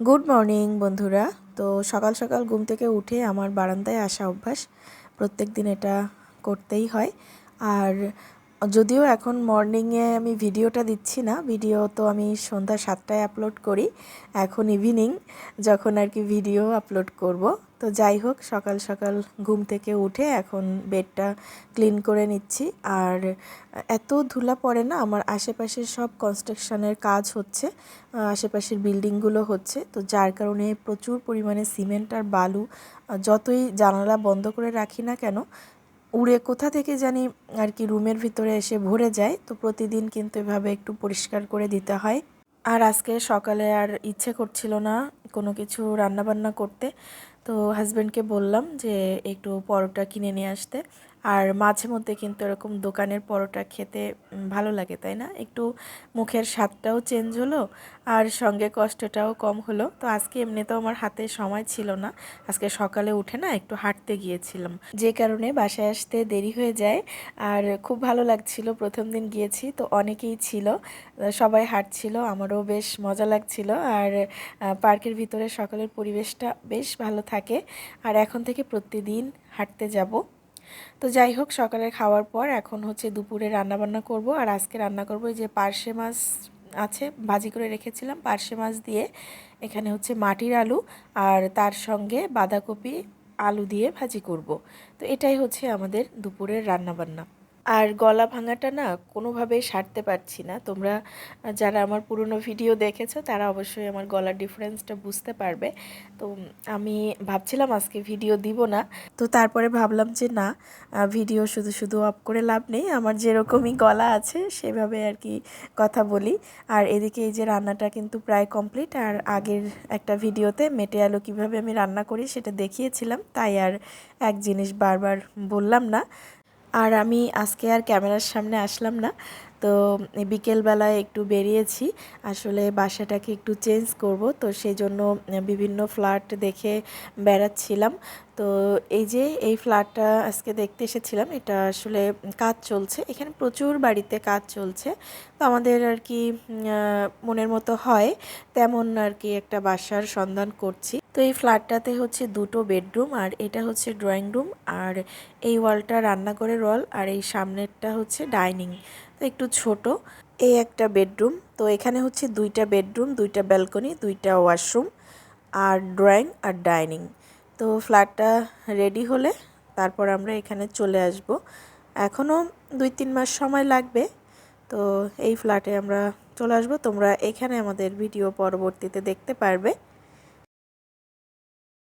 Good morning বন্ধুরা। তো সকাল সকাল ঘুম থেকে উঠে আমার বারান্দায় আসা অভ্যাস। প্রত্যেক দিন এটা করতেই হয়। আর যদিও এখন মর্নিংয়ে আমি ভিডিওটা দিচ্ছি না। ভিডিও তো আমি সন্ধ্যা সাতটায় আপলোড করি, এখন ইভিনিং যখন আর কি ভিডিও আপলোড করব। তো যাই হোক, সকাল সকাল ঘুম থেকে উঠে এখন বেডটা ক্লিন করে নিচ্ছি। আর এত ধুলা পড়ে না, আমার আশেপাশে সব কনস্ট্রাকশনের কাজ হচ্ছে আশেপাশের বিল্ডিংগুলো হচ্ছে। তো যার কারণে প্রচুর পরিমাণে সিমেন্ট আর বালু যতই জানালা বন্ধ করে রাখি না কেন উড়ে কোথা থেকে জানি আর কি রুমের ভিতরে এসে ভরে যায়, তো প্রতিদিন কিন্তু এভাবে একটু পরিষ্কার করে দিতে হয়। আর আজকে সকালে আর ইচ্ছে করছিল না কোনো কিছু রান্নাবান্না করতে। তো হাজব্যান্ডকে বললাম যে, একটু পরোটা কিনে নিয়ে আসতে। আর মাঝে মধ্যে কিন্তু এরকম দোকানের পরোটা খেতে ভালো লাগে, তাই না? একটু মুখের স্বাদটাও চেঞ্জ হলো আর সঙ্গে কষ্টটাও কম হলো। তো আজকে এমনিতেও আমার হাতে সময় ছিল না। আজকে সকালে উঠে না একটু হাঁটতে গিয়েছিলাম। যে কারণে বাসায় আসতে দেরি হয়ে যায় আর খুব ভালো লাগছিল। প্রথম দিন গিয়েছি, তো অনেকেই ছিল। সবাই হাঁটছিল, আমারও বেশ মজা লাগছিল। আর পার্কের ভিতরে সকালের পরিবেশটা বেশ ভালো থাকে। আর এখন থেকে প্রতিদিন হাঁটতে যাব। তো যাই হোক সকালে খাওয়ার পর এখন হচ্ছে দুপুরে রান্না বান্না করব। আর আজকে রান্না করব এই যে পার্শে মাছ আছে, ভাজি করে রেখেছিলাম। পার্শে মাছ দিয়ে এখানে হচ্ছে মাটির আলু আর তার সঙ্গে বাঁধাকপি আলু দিয়ে ভাজি করব। তো এটাই হচ্ছে আমাদের দুপুরের রান্নাবান্না। আর গলা ভাঙাটা না কোনোভাবেই সারতে পারছি না। তোমরা যারা আমার পুরনো ভিডিও দেখেছ, তারা অবশ্যই আমার গলার ডিফারেন্সটা বুঝতে পারবে। তো আমি ভাবছিলাম আজকে ভিডিও দিব না। তো তারপরে ভাবলাম যে না ভিডিও শুধু শুধু অফ করে লাভ নেই। আমার যেরকমই গলা আছে, সেভাবে আর কি কথা বলি। আর এদিকে এই যে রান্নাটা কিন্তু প্রায় কমপ্লিট আর আগের একটা ভিডিওতে মেটে আলু কীভাবে আমি রান্না করি সেটা দেখিয়েছিলাম। তাই আর এক জিনিস বারবার বললাম না। আর আমি আজকে আর ক্যামেরার সামনে আসলাম না। তো বিকেলবেলায় একটু বেরিয়েছি। আসলে বাসাটাকে একটু চেঞ্জ করব, তো সেই জন্য বিভিন্ন ফ্ল্যাট দেখে বেড়াচ্ছিলাম। তো এই যে এই ফ্ল্যাটটা আজকে দেখতে এসেছিলাম, এটা আসলে কাজ চলছে। এখানে প্রচুর বাড়িতে কাজ চলছে। তো আমাদের আর কি মনের মতো হয় তেমন আর কি একটা বাসার সন্ধান করছি। তো এই ফ্ল্যাটটাতে হচ্ছে দুটো বেডরুম আর এটা হচ্ছে ড্রয়িং রুম আর এই ওয়ালটা রান্নাঘরের ওয়াল আর এই সামনেরটা হচ্ছে ডাইনিং। তো একটু ছোট। এই একটা বেডরুম। তো এখানে হচ্ছে দুইটা বেডরুম, দুইটা ব্যালকনি, দুইটা ওয়াশরুম আর ড্রয়িং আর ডাইনিং। তো ফ্ল্যাটটা রেডি হলে তারপর আমরা এখানে চলে আসব। এখনও দুই তিন মাস সময় লাগবে। তো এই ফ্ল্যাটে আমরা চলে আসব। তোমরা এখানে আমাদের ভিডিও পরবর্তীতে দেখতে পারবে।